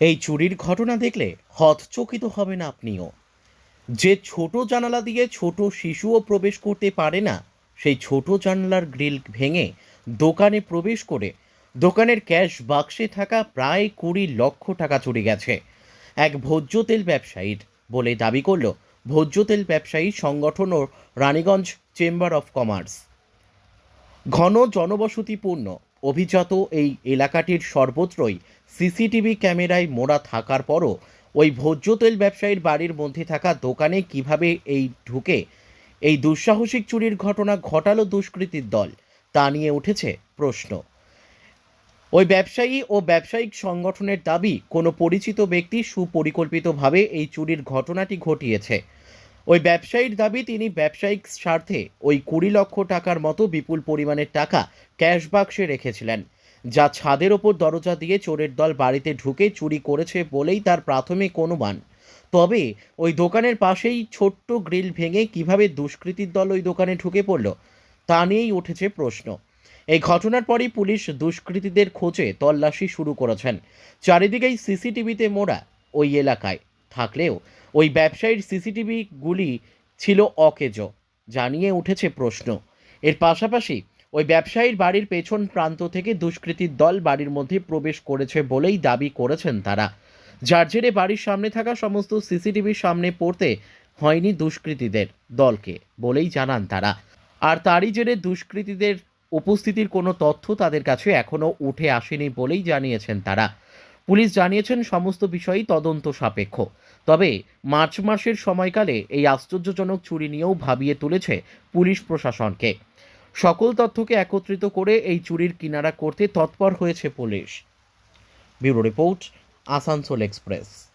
এই চুরির ঘটনা দেখলে হতচকিত হবেন আপনিও। যে ছোট জানালা দিয়ে ছোট শিশুও প্রবেশ করতে পারে না, সেই ছোট জানালার গ্রিল ভেঙে দোকানে প্রবেশ করে দোকানের ক্যাশ বাক্সে থাকা প্রায় কুড়ি লক্ষ টাকা চুরি গেছে। এক ভোজ্য তেল ব্যবসায়ীর বলে দাবি করল ভোজ্য তেল ব্যবসায়ী সংগঠন ও রানীগঞ্জ চেম্বার অফ কমার্স। ঘন জনবসতিপূর্ণ অভিজাত এই এলাকাটির সর্বত্রই সিসিটিভি ক্যামেরায় মোড়া থাকার পরও ওই ভোজ্য তেল ব্যবসায়ীর বাড়ির মধ্যে থাকা দোকানে কীভাবে এই ঢুকে, এই দুঃসাহসিক চুরির ঘটনা ঘটালো দুষ্কৃতীর দল, তা নিয়ে উঠেছে প্রশ্ন। ওই ব্যবসায়ী ও ব্যবসায়িক সংগঠনের দাবি, কোনো পরিচিত ব্যক্তি সুপরিকল্পিতভাবে এই চুরির ঘটনাটি ঘটিয়েছে। ওই ব্যবসায়ীর দাবি, তিনি ব্যবসায়িক স্বার্থে ওই কুড়ি লক্ষ টাকার মতো বিপুল পরিমাণের টাকা ক্যাশ বাক্সে রেখেছিলেন, যা ছাদের ওপর দরজা দিয়ে চোরের দল বাড়িতে ঢুকে চুরি করেছে বলেই তার প্রাথমিক অনুমান। তবে ওই দোকানের পাশেই ছোট্ট গ্রিল ভেঙে কীভাবে দুষ্কৃতীর দল ওই দোকানে ঢুকে পড়ল, তা নিয়েই উঠেছে প্রশ্ন। এই ঘটনার পরই পুলিশ দুষ্কৃতীদের খোঁজে তল্লাশি শুরু করেছেন। চারিদিকেই সিসিটিভিতে মোড়া ওই এলাকায়। থাকলেও ওই ব্যবসায়ীর সিসিটিভিগুলি ছিল অকেজ, জানিয়ে উঠেছে প্রশ্ন। এর পাশাপাশি ওই ব্যবসায়ীর বাড়ির পেছন প্রান্ত থেকে দুষ্কৃতীর দল বাড়ির মধ্যে প্রবেশ করেছে বলেই দাবি করেছেন তারা। যার জেরে বাড়ির সামনে থাকা সমস্ত সিসিটিভির সামনে পড়তে হয়নি দুষ্কৃতীদের দলকে বলেই জানান তারা। আর তারই জেরে দুষ্কৃতীদের উপস্থিতির কোনো তথ্য তাদের কাছে এখনও উঠে আসেনি বলেই জানিয়েছেন তারা। পুলিশ জানিয়েছেন সমস্ত বিষয়ই তদন্ত সাপেক্ষ। তবে মার্চ মাসের সময়কালে এই আশ্চর্যজনক চুরি নিয়েও ভাবিয়ে তুলেছে পুলিশ প্রশাসনকে। সকল তথ্যকে একত্রিত করে এই চুরির কিনারা করতে তৎপর হয়েছে police. Bureau report, Asansol express.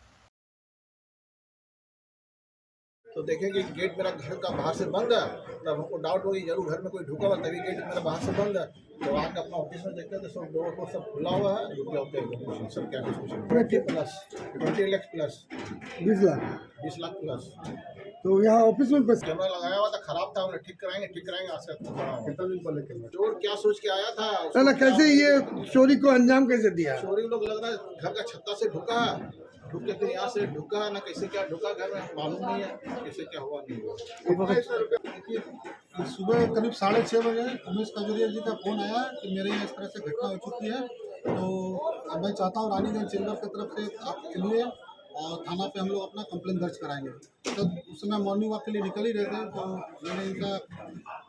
तो देखें कि गेट मेरा घर का बाहर से बंद है। तब हमको डाउट होगी ज़रूर घर में कोई ढुका हुआ तभी गेट मेरा बाहर से बंद है। तो आके अपना ऑफ़िस में देखते हैं तो सब डोर को सब खुला हुआ है जो कि होते हैं सब क्या twenty plus twenty lakhs plus बीस लाख। बीस लाख प्लस तो यहाँ ऑफ़िस में कैमरा लगाया हुआ था खराब था उन्हें ठीक कराएँगे ठीक कराएँगे आज कितना दिन पहले कैमरा चोर क्या सोच के आया था? ना कैसे ये चोरी को अंजाम कैसे दिया? चोरी लोग लग रहा है घर का छत्ता से ढुका ढुक के थे यहाँ से ढुका ना कैसे क्या ढुका घर में मालूम नहीं है कैसे क्या हुआ नहीं हुआ। सुबह करीब साढ़े छः बजे उमेश कजोरिया जी का फ़ोन आया कि मेरे यहाँ इस तरह से घटना हो चुकी है। तो अब मैं चाहता हूँ रानीगंज चेंबर की तरफ़ से आपके लिए और थाना पे हम लोग अपना कंप्लेन दर्ज कराएँगे। तब उस समय मॉर्निंग वॉक के लिए निकल ही रहे थे तो मैंने इनका,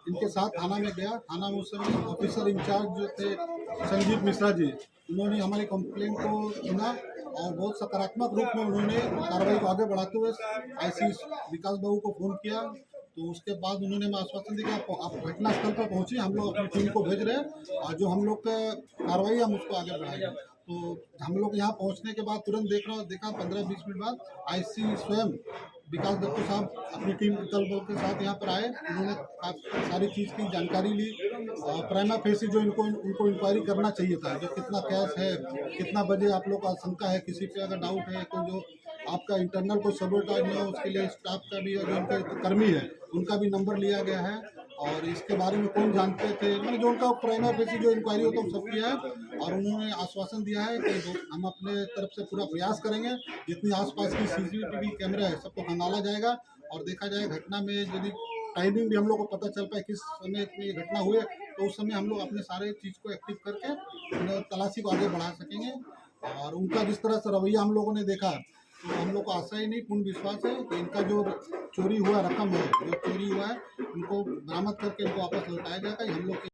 इनके साथ थाना में गया। थाना में उस समय ऑफिसर इंचार्ज जो थे, संजीव मिश्रा जी, उन्होंने हमारी कंप्लेन को सुना और बहुत सकारात्मक रूप में उन्होंने कार्रवाई को आगे बढ़ाते हुए आईसी विकास बाबू को फ़ोन किया। तो उसके बाद उन्होंने हमें आश्वासन दिया कि आप- घटनास्थल पर पहुँची, हम लोग अपनी टीम को भेज रहे हैं। और जो हम लोग का कार्रवाई हम उसको आगे बढ़ाएँगे। तो हम लोग यहाँ पहुँचने के बाद तुरंत देख रहा देखा, पंद्रह बीस मिनट बाद आईसी स्वयं विकास दत्तू साहब अपनी टीम दल बल के साथ यहाँ पर आए। उन्होंने सारी चीज़ की जानकारी ली। प्राइमा फेसी जो इनको उनको इंक्वायरी करना चाहिए था, जो कितना कैश है, कितना बजे आप लोग को आशंका है, किसी पे अगर डाउट है तो जो आपका इंटरनल कोई सबोटाज नहीं हो, उसके लिए स्टाफ का भी जो उनके कर्मी है, उनका भी नंबर लिया गया है। और इसके बारे में कौन जानते थे? मैंने जो उनका प्राइमा फेसी जो इंक्वायरी होता है सब किया है। और उन्होंने आश्वासन दिया है कि हम अपने तरफ़ से पूरा प्रयास करेंगे। जितनी आसपास की सीसीटीवी कैमरा है, सबको खंगाला जाएगा और देखा जाए घटना में यदि टाइमिंग भी हम लोग को पता चल पाए किस समय इतनी घटना हुए तो उस समय हम लोग अपने सारे चीज़ को एक्टिव करके तलाशी को आगे बढ़ा सकेंगे। और उनका जिस तरह से रवैया हम लोगों ने देखा तो हम लोग को आशा ही नहीं, पूर्ण विश्वास है कि इनका जो चोरी हुआ रकम है। जो चोरी हुआ है, उनको बरामद करके उनको वापस लौटाया जाएगा। हम लोग